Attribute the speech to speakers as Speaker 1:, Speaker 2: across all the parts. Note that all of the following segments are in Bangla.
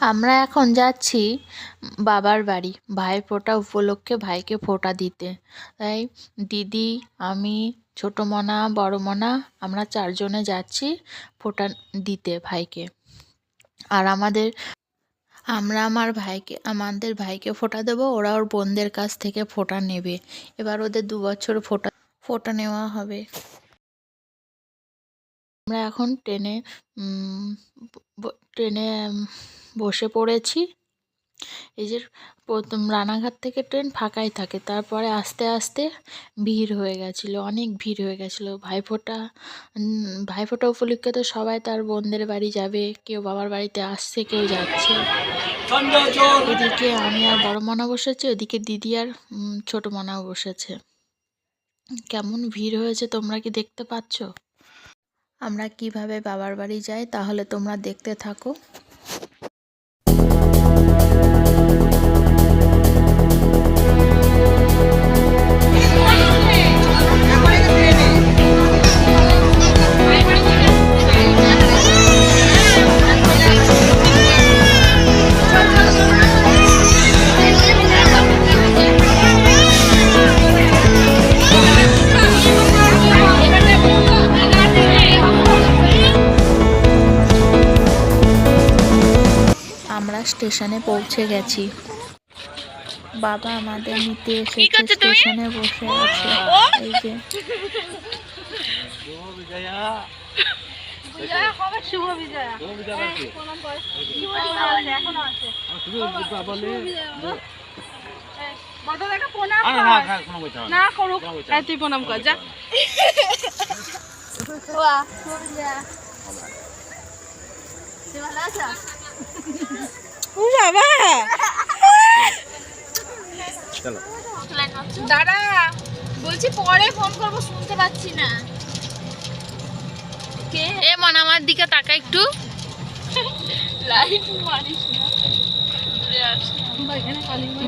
Speaker 1: আমরা এখন যাচ্ছি বাবার বাড়ি ভাই ভাইফোঁটা উপলক্ষে ভাইকে ফোঁটা দিতে। তাই দিদি, আমি, ছোটো মনা, বড় মনা, আমরা চারজনে যাচ্ছি ফোঁটা দিতে ভাইকে। আর আমাদের, আমরা আমার ভাইকে, আমাদের ভাইকে ফোঁটা দেবো, ওরা ওর বোনদের কাছ থেকে ফোঁটা নেবে। এবার ওদের দু বছর ফোঁটা ফোঁটা নেওয়া হবে। আমরা এখন ট্রেনে ট্রেনে বসে পড়েছি। এই যে প্রথম রানাঘাট থেকে ট্রেন ফাঁকাই থাকে, তারপরে আস্তে আস্তে ভিড় হয়ে গেছিল, অনেক ভিড় হয়ে গেছিল। ভাইফোঁটা ভাইফোঁটা উপলক্ষে তো সবাই তার বোনদের বাড়ি যাবে, কেউ বাবার বাড়িতে আসছে, কেউ যাচ্ছে। এদিকে আমি আর বড় মনা বসেছি, ওদিকে দিদি আর ছোট মনাও বসেছে। কেমন ভিড় হয়েছে, তোমরা কি দেখতে পাচ্ছ? আমরা কীভাবে বাবার বাড়ি যাই তাহলে তোমরা দেখতে থাকো। স্টেশনে পৌঁছে গেছি। বাবা আমাদের নিতে এসেছে স্টেশনে বসে আছে। এই যে।
Speaker 2: বিজয়া কবে শুভ বিজয়া। এখনও আছে বড়দাকে প্রণাম কর না করুক এই তুই প্রণাম কর যা ওয়া শুভ বিজয়া। তুই ভালো আছো ও বাবা দাদা বলছি পরে ফোন করব শুনতে পাচ্ছি না। কে?
Speaker 1: এ মন আমার দিকে তাকা একটু।
Speaker 2: মারিস না।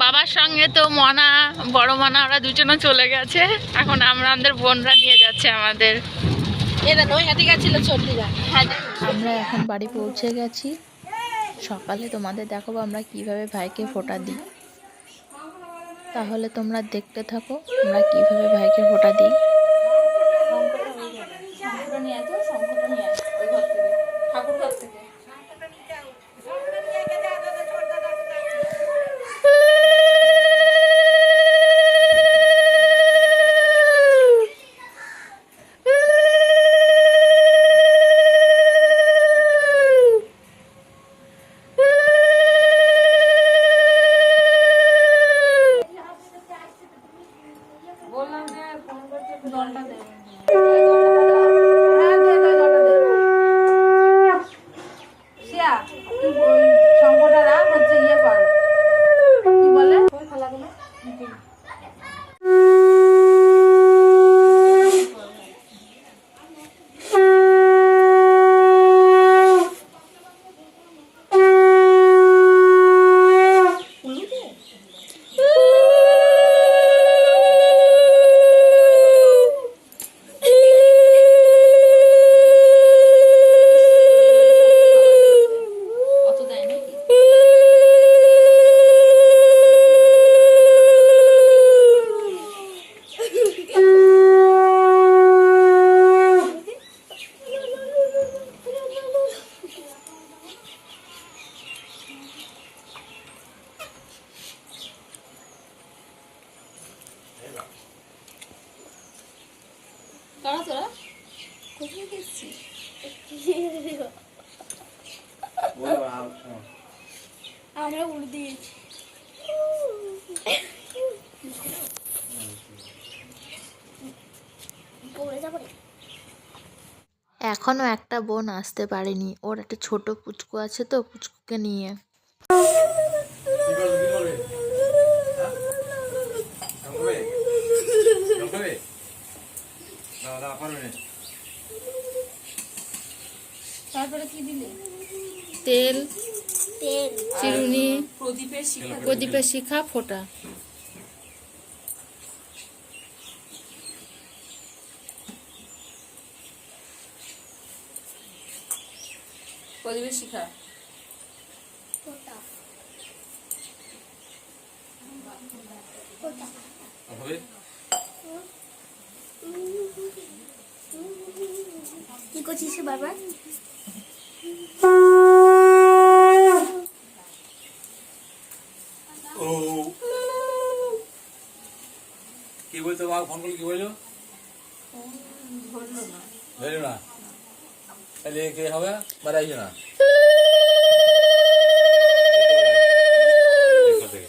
Speaker 1: বাবার সঙ্গে তো মনা বড় মনা ওরা দুজনে চলে গেছে। এখন আমরা আমাদের বোনরা নিয়ে যাচ্ছে আমাদের।
Speaker 2: হ্যাঁ
Speaker 1: আমরা এখন বাড়ি পৌঁছে গেছি। সকালে তোমাদের দেখাবো আমরা কীভাবে ভাইকে ফোটা দিই। তাহলে তোমরা দেখতে থাকো আমরা কীভাবে ভাইকে ফোটা দিই
Speaker 2: শিয়া তুই ওই শঙ্করটা রাখ হচ্ছে ইয়ে কর কি বলে ওই খেলাগুলো কারা তোরা কোথায় গেছিস আমরা উড়ে দিয়েছি
Speaker 1: এখনও একটা বোন আসতে পারেনি। ওর একটা ছোট পুচকু আছে তো পুচকুকে নিয়ে।
Speaker 2: তারপরে কি দিলে
Speaker 1: তেল
Speaker 3: তেল।
Speaker 1: চিরুনি
Speaker 2: প্রদীপের শিখা।
Speaker 1: প্রদীপের শিখা ফোঁটা।
Speaker 2: করবি শিখা।
Speaker 4: কি করছিস বাবা?
Speaker 3: ও। কি বলতো বাবা ফোন করলে কি বলল? ধরলো না। ধরলো না? কে হবে বাড়াইছে না দেখো দেখে।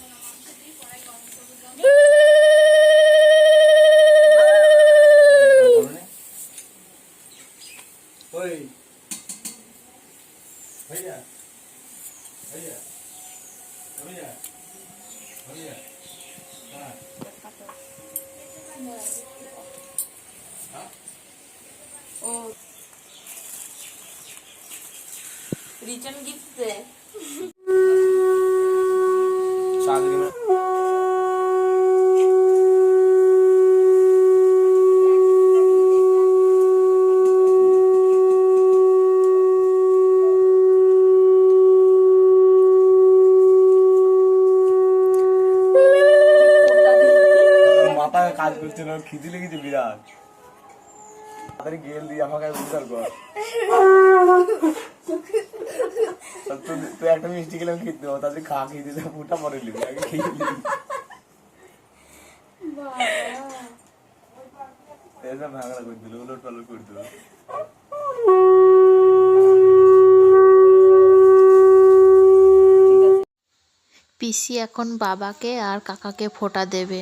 Speaker 3: ওই ভাইয়া ভাইয়া ভাইয়া ভাইয়া হ্যাঁ
Speaker 2: ও রিটার্ন গিফট দে
Speaker 3: চাকরি না
Speaker 5: মাথা কাজ করছে না বিরাট। তাড়াতাড়ি গেল দিয়ে আমাকে উদ্ধার কর। তুই- একটা মিষ্টি গেলাম খেতে হবে তাদের খা খেয়ে দিতে ফুটা পরে নিবি আগে খেয়ে নিবি।
Speaker 1: পিসি এখন বাবাকে আর কাকাকে ফোটা দেবে।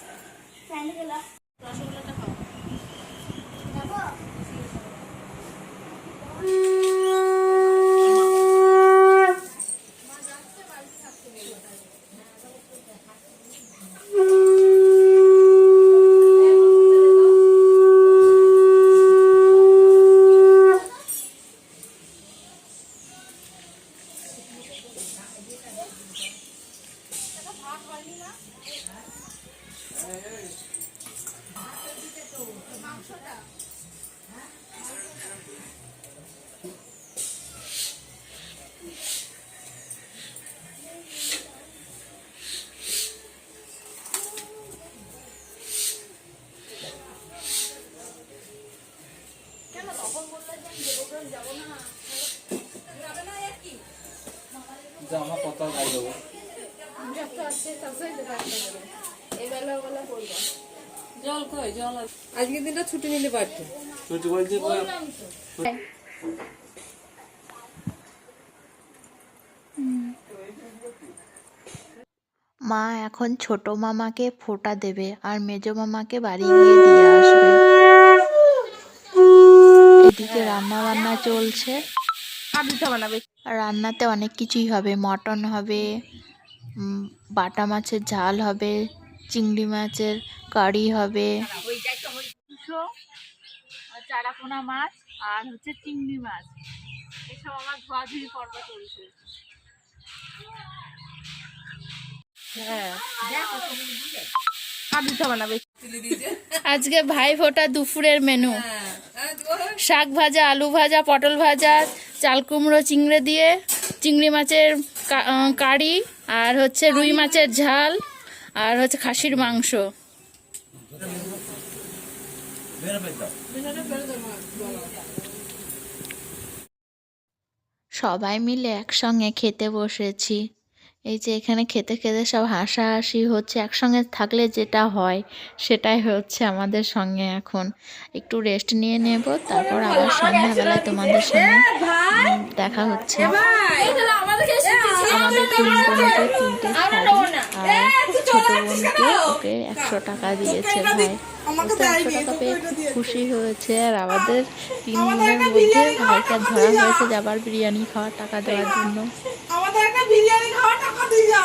Speaker 2: রসগোল্লাটা খাও ভাত হয়নি না
Speaker 3: জামা কত গাই দেবো।
Speaker 2: জল কই? জল আজকের দিনটা ছুটি নিলে পারতো।
Speaker 3: ছুটি বলতে
Speaker 1: মা এখন ছোট মামাকে ফোঁটা দেবে আর মেজ মামাকে বাড়ি গিয়ে দিয়ে আসবে। এদিকে রান্না বান্না চলছে। রান্নাতে অনেক কিছুই হবে। মটন হবে বাটা মাছের ঝাল হবে চিংড়ি মাছের কারি হবে।
Speaker 6: চারাপোনা মাছ আর হচ্ছে চিংড়ি মাছ। এসব আমার ধোয়াধুয়ি পর্ব চলছে।
Speaker 2: হ্যাঁ
Speaker 1: আজকে ভাই ফোটা দুপুরের মেনু শাক ভাজা আলু ভাজা পটল ভাজা চাল কুমড়ো চিংড়ে দিয়ে চিংড়ি মাছের কারি আর হচ্ছে রুই মাছের ঝাল। আর হচ্ছে খাসির মাংস। সবাই মিলে একসঙ্গে খেতে বসেছি। এই যে এখানে খেতে খেতে সব হাসাহাসি হচ্ছে একসঙ্গে থাকলে যেটা হয় সেটাই হচ্ছে আমাদের সঙ্গে এখন। একটু রেস্ট নিয়ে নেব তারপর আবার সন্ধ্যাবেলায় তোমাদের সঙ্গে দেখা হচ্ছে। আমাদের তিন বোনকে তিনটে। শাড়ি। আর ছোট বোনকে ওকে একশো টাকা দিয়েছে ভাই তো একশো টাকা পেয়ে খুব খুশি হয়েছে। আর আমাদের তিন বোনের মধ্যে ভাইকে ধরা হয়েছে যে আবার বিরিয়ানি খাওয়ার টাকা দেওয়ার জন্য।
Speaker 2: বিরিয়ানি খাওয়ার টাকা দিয়ে যা